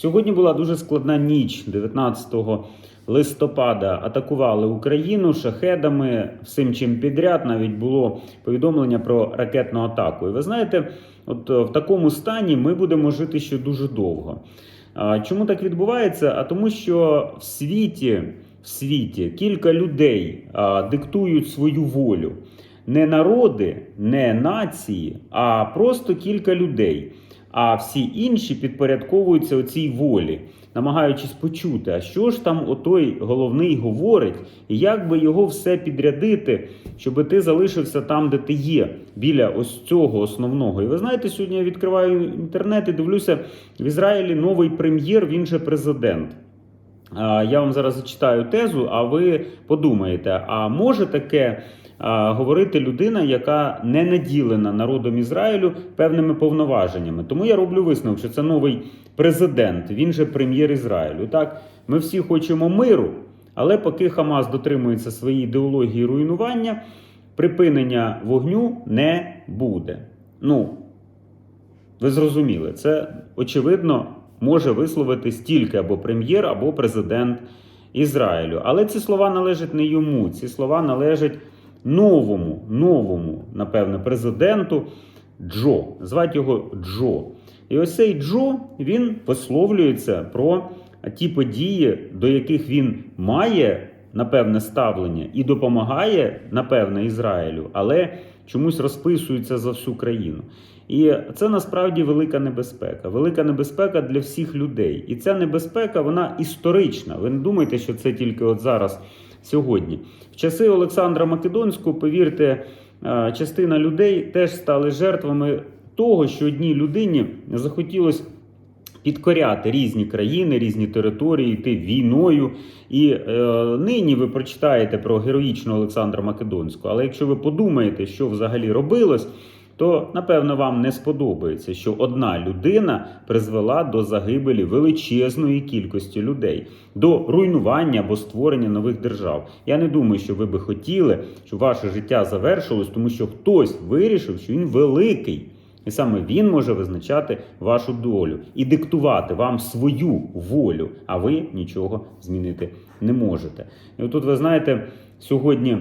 Сьогодні була дуже складна ніч 19 листопада. Атакували Україну шахедами всім чим підряд. Навіть було повідомлення про ракетну атаку. І ви знаєте, от е, в такому стані ми будемо жити ще дуже довго. Чому так відбувається? А тому, що в світі, в світі кілька людей диктують свою волю. Не народи, не нації, а просто кілька людей. А всі інші підпорядковуються оцій волі, намагаючись почути, а що ж там отой головний говорить, і як би його все підрядити, щоб ти залишився там, де ти є, біля ось цього основного. І ви знаєте, сьогодні я відкриваю інтернет і дивлюся в Ізраїлі новий прем'єр, він же президент. Я вам зараз зачитаю тезу, а ви подумаєте, а може таке говорити людина, яка не наділена народом Ізраїлю певними повноваженнями? Тому я роблю висновок, що це новий президент, він же прем'єр Ізраїлю. Так, ми всі хочемо миру, але поки Хамас дотримується своєї ідеології руйнування, припинення вогню не буде. Ну, ви зрозуміли, це очевидно може висловити стільки або прем'єр, або президент Ізраїлю. Але ці слова належать не йому. Ці слова належать новому, новому, напевне, президенту Джо. Звати його Джо. І ось цей Джо він висловлюється про ті події, до яких він має напевне ставлення і допомагає, напевне, Ізраїлю, але чомусь розписується за всю країну. І це насправді велика небезпека. Велика небезпека для всіх людей. І ця небезпека вона історична. Ви не думайте, що це тільки от зараз, сьогодні. В часи Олександра Македонського, повірте, е, частина людей теж стали жертвами того, що одній людині захотілося підкоряти різні країни, різні території, йти війною. І е, нині ви прочитаєте про героїчного Олександра Македонського. Але якщо ви подумаєте, що взагалі робилось, то напевно вам не сподобається, що одна людина призвела до загибелі величезної кількості людей, до руйнування або створення нових держав. Я не думаю, що ви би хотіли, щоб ваше життя завершилось, тому що хтось вирішив, що він великий. І саме він може визначати вашу долю і диктувати вам свою волю, а ви нічого змінити не можете. І отут, ви знаєте, сьогодні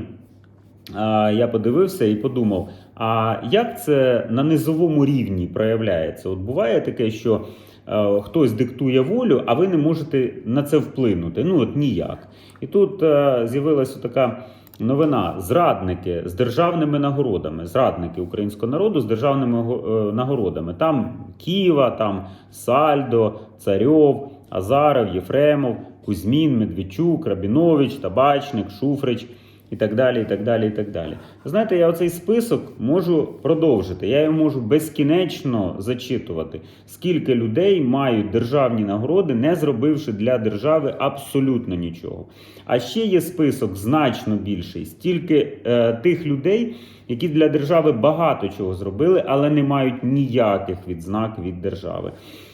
а, я подивився і подумав: а як це на низовому рівні проявляється? От буває таке, що е, хтось диктує волю, а ви не можете на це вплинути. Ну от ніяк. І тут е, з'явилася така. Новина зрадники з державними нагородами, зрадники українського народу з державними е, нагородами. Там Києва, там Сальдо, Царьов, Азаров, Єфремов, Кузьмін, Медведчук, Рабінович, Табачник, Шуфрич і так далі. і так далі, і так далі. Знаєте, я оцей список можу продовжити. Я його можу безкінечно зачитувати. Скільки людей мають державні нагороди, не зробивши для держави абсолютно нічого. А ще є список значно більший. Стільки е, тих людей, які для держави багато чого зробили, але не мають ніяких відзнак від держави.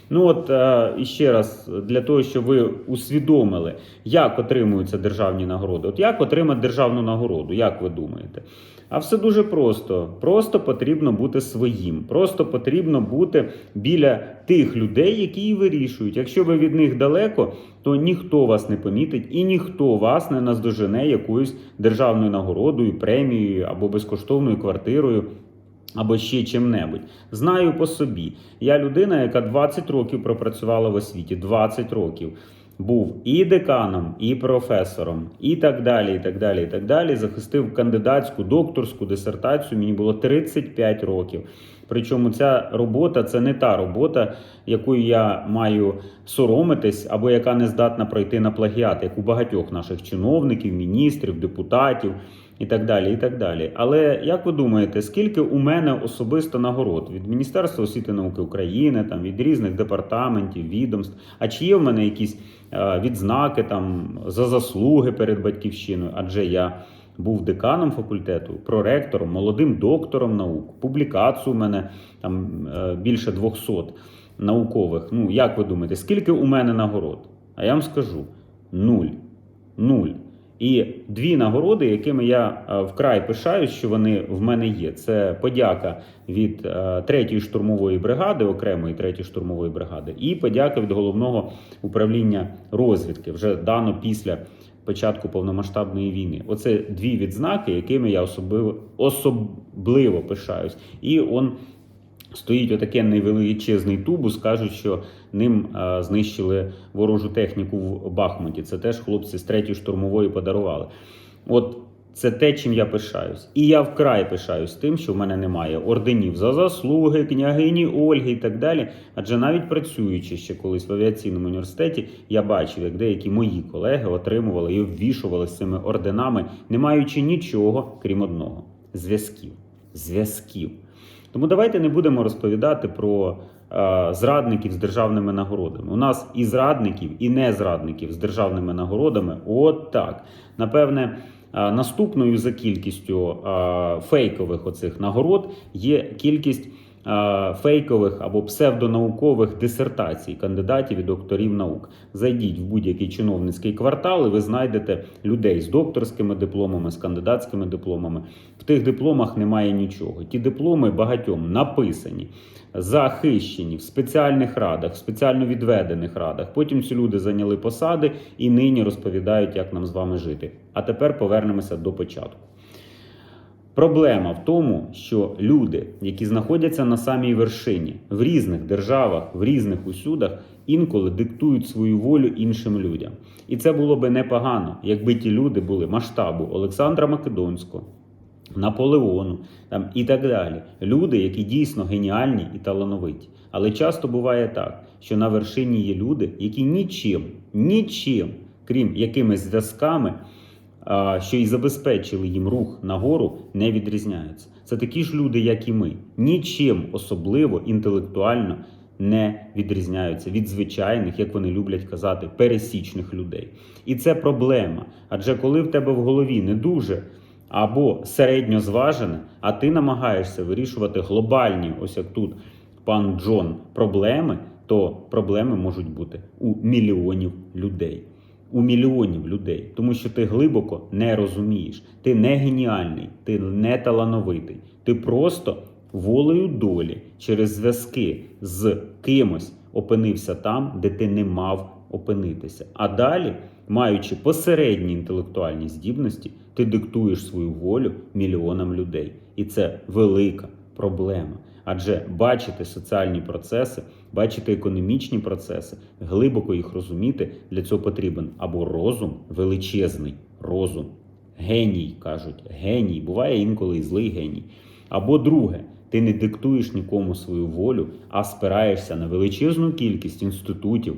Ну от е, і ще раз для того, щоб ви усвідомили, як отримуються державні нагороди. От як отримати державну нагороду, як ви думаєте? А все дуже просто. Просто потрібно бути своїм. Просто потрібно бути біля тих людей, які її вирішують. Якщо ви від них далеко, то ніхто вас не помітить і ніхто вас не наздожене якоюсь державною нагородою, премією або безкоштовною квартирою. Або ще чим-небудь. Знаю по собі. Я людина, яка 20 років пропрацювала в освіті. 20 років. Був і деканом, і професором, і так далі. і так далі, і так далі. Захистив кандидатську, докторську дисертацію. Мені було 35 років. Причому ця робота це не та робота, якою я маю соромитись, або яка не здатна пройти на плагіат, як у багатьох наших чиновників, міністрів, депутатів і так далі. і так далі. Але як ви думаєте, скільки у мене особисто нагород від Міністерства освіти і науки України, там від різних департаментів, відомств? А чи є в мене якісь е, відзнаки там за заслуги перед батьківщиною? Адже я. Був деканом факультету, проректором, молодим доктором наук. Публікацію у мене там е, більше 200 наукових. Ну, як ви думаєте, скільки у мене нагород? А я вам скажу: нуль. Нуль. І дві нагороди, якими я е, вкрай пишаюсь, що вони в мене є. Це подяка від е, третьої штурмової бригади, окремої третьої штурмової бригади, і подяка від головного управління розвідки, вже дано після початку повномасштабної війни. Оце дві відзнаки, якими я особливо, особливо пишаюсь. І он стоїть отаке невеличезний тубус, кажуть, що ним е, знищили ворожу техніку в Бахмуті. Це теж хлопці з третьої штурмової подарували. От це те, чим я пишаюсь. І я вкрай пишаюсь тим, що в мене немає орденів за заслуги, княгині Ольги і так далі. Адже навіть працюючи ще колись в авіаційному університеті, я бачив, як деякі мої колеги отримували і обвішували з цими орденами, не маючи нічого, крім одного зв'язків. Зв'язків. Тому давайте не будемо розповідати про е, зрадників з державними нагородами. У нас і зрадників, і незрадників з державними нагородами. От так. Напевне, е, наступною за кількістю е, фейкових оцих нагород є кількість фейкових або псевдонаукових дисертацій кандидатів і докторів наук. Зайдіть в будь-який чиновницький квартал, і ви знайдете людей з докторськими дипломами, з кандидатськими дипломами. В тих дипломах немає нічого. Ті дипломи багатьом написані, захищені в спеціальних радах, в спеціально відведених радах. Потім ці люди зайняли посади і нині розповідають, як нам з вами жити. А тепер повернемося до початку. Проблема в тому, що люди, які знаходяться на самій вершині в різних державах, в різних усюдах, інколи диктують свою волю іншим людям. І це було би непогано, якби ті люди були масштабу Олександра Македонського, Наполеону там, і так далі. Люди, які дійсно геніальні і талановиті. Але часто буває так, що на вершині є люди, які нічим, нічим, крім якимись зв'язками, що і забезпечили їм рух нагору, не відрізняються. Це такі ж люди, як і ми, нічим особливо інтелектуально не відрізняються від звичайних, як вони люблять казати, пересічних людей. І це проблема. Адже коли в тебе в голові не дуже або середньо зважене, а ти намагаєшся вирішувати глобальні, ось як тут пан Джон, проблеми, то проблеми можуть бути у мільйонів людей у мільйонів людей, тому що ти глибоко не розумієш. Ти не геніальний, ти не талановитий. Ти просто волею долі через зв'язки з кимось опинився там, де ти не мав опинитися. А далі, маючи посередні інтелектуальні здібності, ти диктуєш свою волю мільйонам людей. І це велика проблема. Адже бачити соціальні процеси, бачити економічні процеси, глибоко їх розуміти, для цього потрібен або розум, величезний розум, геній кажуть, геній, буває інколи і злий геній. Або друге, ти не диктуєш нікому свою волю, а спираєшся на величезну кількість інститутів,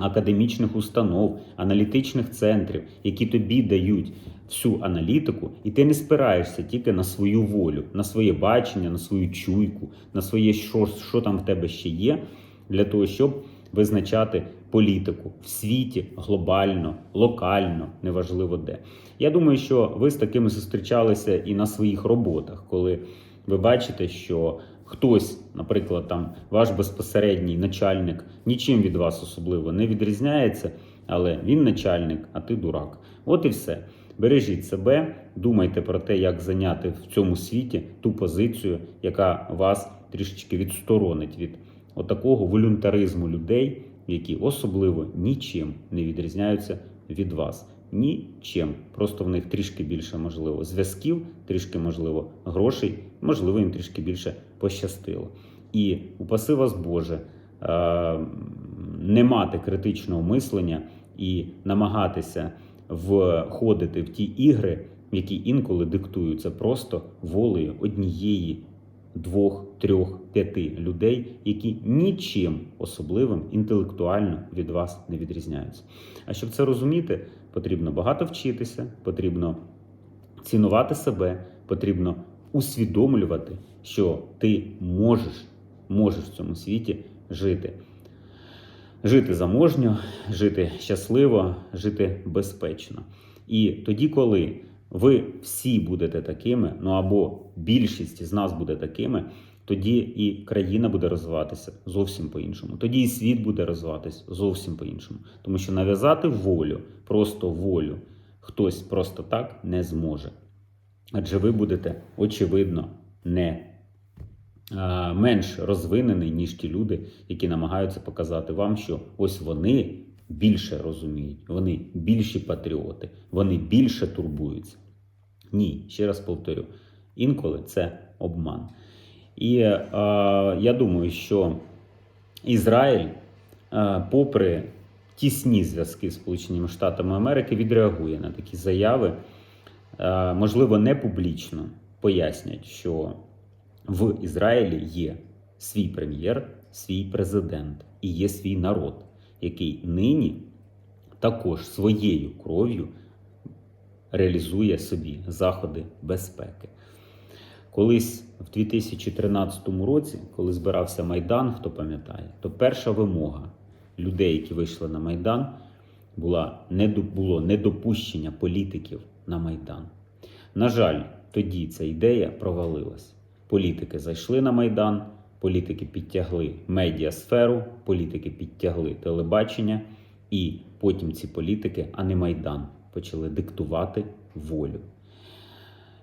академічних установ, аналітичних центрів, які тобі дають всю аналітику, і ти не спираєшся тільки на свою волю, на своє бачення, на свою чуйку, на своє, що, що там в тебе ще є, для того, щоб визначати політику в світі глобально, локально, неважливо де. Я думаю, що ви з такими зустрічалися і на своїх роботах, коли ви бачите, що хтось, наприклад, там ваш безпосередній начальник, нічим від вас особливо не відрізняється, але він начальник, а ти дурак. От і все. Бережіть себе, думайте про те, як зайняти в цьому світі ту позицію, яка вас трішечки відсторонить від отакого волюнтаризму людей, які особливо нічим не відрізняються від вас. Нічим. Просто в них трішки більше можливо зв'язків, трішки можливо грошей, можливо, їм трішки більше пощастило. І упаси вас Боже, е, не мати критичного мислення і намагатися входити в ті ігри, які інколи диктуються просто волею однієї, двох, трьох, п'яти людей, які нічим особливим інтелектуально від вас не відрізняються. А щоб це розуміти, потрібно багато вчитися, потрібно цінувати себе, потрібно усвідомлювати, що ти можеш, можеш в цьому світі жити. Жити заможньо, жити щасливо, жити безпечно. І тоді, коли ви всі будете такими, ну або більшість з нас буде такими, тоді і країна буде розвиватися зовсім по-іншому. Тоді і світ буде розвиватися зовсім по-іншому. Тому що нав'язати волю, просто волю хтось просто так не зможе. Адже ви будете, очевидно, не менш розвинений, ніж ті люди, які намагаються показати вам, що ось вони більше розуміють, вони більші патріоти, вони більше турбуються. Ні, ще раз повторю, інколи це обман. І е, я думаю, що Ізраїль, е, попри тісні зв'язки з Сполученими Штатами Америки, відреагує на такі заяви, е, можливо, не публічно пояснять, що в Ізраїлі є свій прем'єр, свій президент і є свій народ, який нині також своєю кров'ю реалізує собі заходи безпеки. Колись в 2013 році, коли збирався Майдан, хто пам'ятає, то перша вимога людей, які вийшли на Майдан, була недо- було недопущення політиків на Майдан. На жаль, тоді ця ідея провалилась. Політики зайшли на Майдан, політики підтягли медіасферу, політики підтягли телебачення, і потім ці політики, а не Майдан, почали диктувати волю.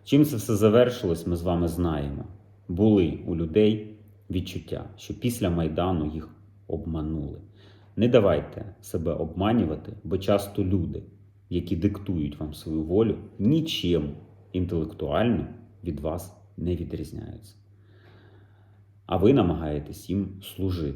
Чим це все завершилось, ми з вами знаємо. Були у людей відчуття, що після Майдану їх обманули. Не давайте себе обманювати, бо часто люди, які диктують вам свою волю, нічим інтелектуально від вас не відрізняються. А ви намагаєтесь їм служити.